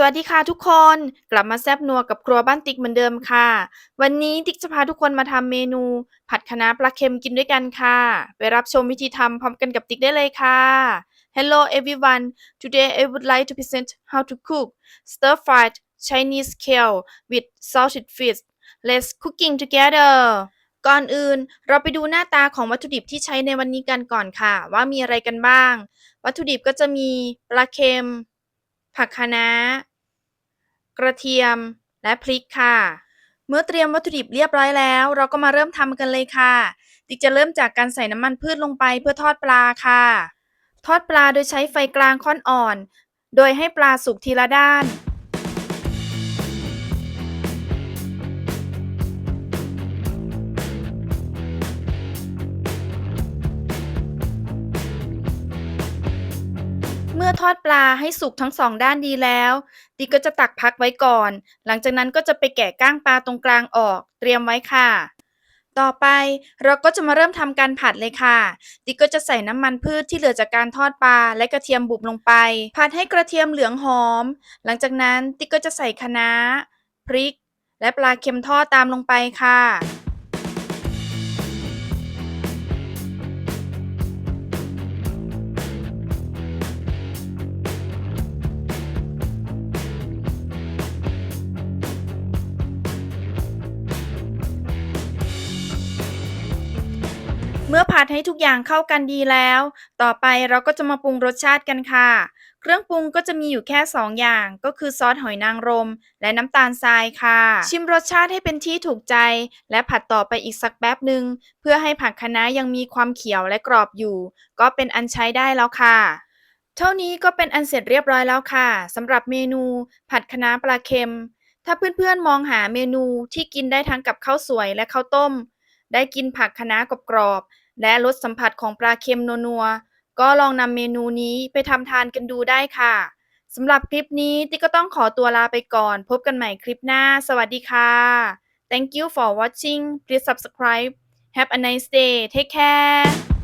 สวัสดีค่ะทุกคนกลับมาแซบนัวกับครัวบ้านติ๊กเหมือนเดิมค่ะ วันนี้ติ๊กจะพาทุกคนมาทำเมนู ผัดคะน้าปลาเค็มกินด้วยกันค่ะ ไปรับชมวิธีทำพร้อมกันกับติ๊กได้เลยค่ะ Hello everyone today I would like to present how to cook stir fried Chinese kale with salted fish let's cooking together ก่อนอื่นเราไปดูหน้าตาของวัตถุดิบที่ใช้ในวันนี้กันก่อนค่ะ ว่ามีอะไรกันบ้าง วัตถุดิบก็จะมีปลาเค็มผักคะน้า กระเทียม และพริกค่ะ เมื่อเตรียมวัตถุดิบเรียบร้อยแล้ว เราก็มาเริ่มทำกันเลยค่ะ ติ๊กจะเริ่มจากการใส่น้ำมันพืชลงไปเพื่อทอดปลาค่ะ ทอดปลาโดยใช้ไฟกลางค่อนอ่อน โดยให้ปลาสุกทีละด้าน เมื่อทอดปลาให้สุกทั้งสองด้านดีแล้ว ติ๊กก็จะตักพักไว้ก่อน หลังจากนั้นก็จะไปแกะก้างปลาตรงกลางออก เตรียมไว้ค่ะ ต่อไปเราก็จะมาเริ่มทำการผัดเลยค่ะ ติ๊กก็จะใส่น้ำมันพืชที่เหลือจากการทอดปลาและกระเทียมบุบลงไป ผัดให้กระเทียมเหลืองหอม หลังจากนั้นติ๊กก็จะใส่คะน้าพริก และปลาเค็มทอดตามลงไปค่ะ เมื่อผัดให้ทุกอย่างเข้ากันดีแล้ว ต่อไปเราก็จะมาปรุงรสชาติกันค่ะ เครื่องปรุงก็จะมีอยู่แค่ 2 อย่าง ก็คือซอสหอยนางรม และน้ำตาลทรายค่ะ ชิมรสชาติให้เป็นที่ถูกใจ และผัดต่อไปอีกสักแป๊บหนึ่งเพื่อให้ผักคะน้ายังมีความเขียวและกรอบอยู่ ก็เป็นอันใช้ได้แล้วค่ะ เท่านี้ก็เป็นอันเสร็จเรียบร้อยแล้วค่ะสำหรับเมนูผัดคะน้าปลาเค็ม ถ้าเพื่อนๆมองหาเมนูที่กินได้ทั้งกับข้าวสวยและข้าวต้ม ได้กินผักคะน้ากรอบๆ และรสสัมผัสของปลาเค็มนัวๆ ก็ลองนำเมนูนี้ไปทำทานกันดูได้ค่ะ สำหรับคลิปนี้ติ๊กก็ต้องขอตัวลาไปก่อน พบกันใหม่คลิปหน้า สวัสดีค่ะ Thank you for watching please subscribe have a nice day take care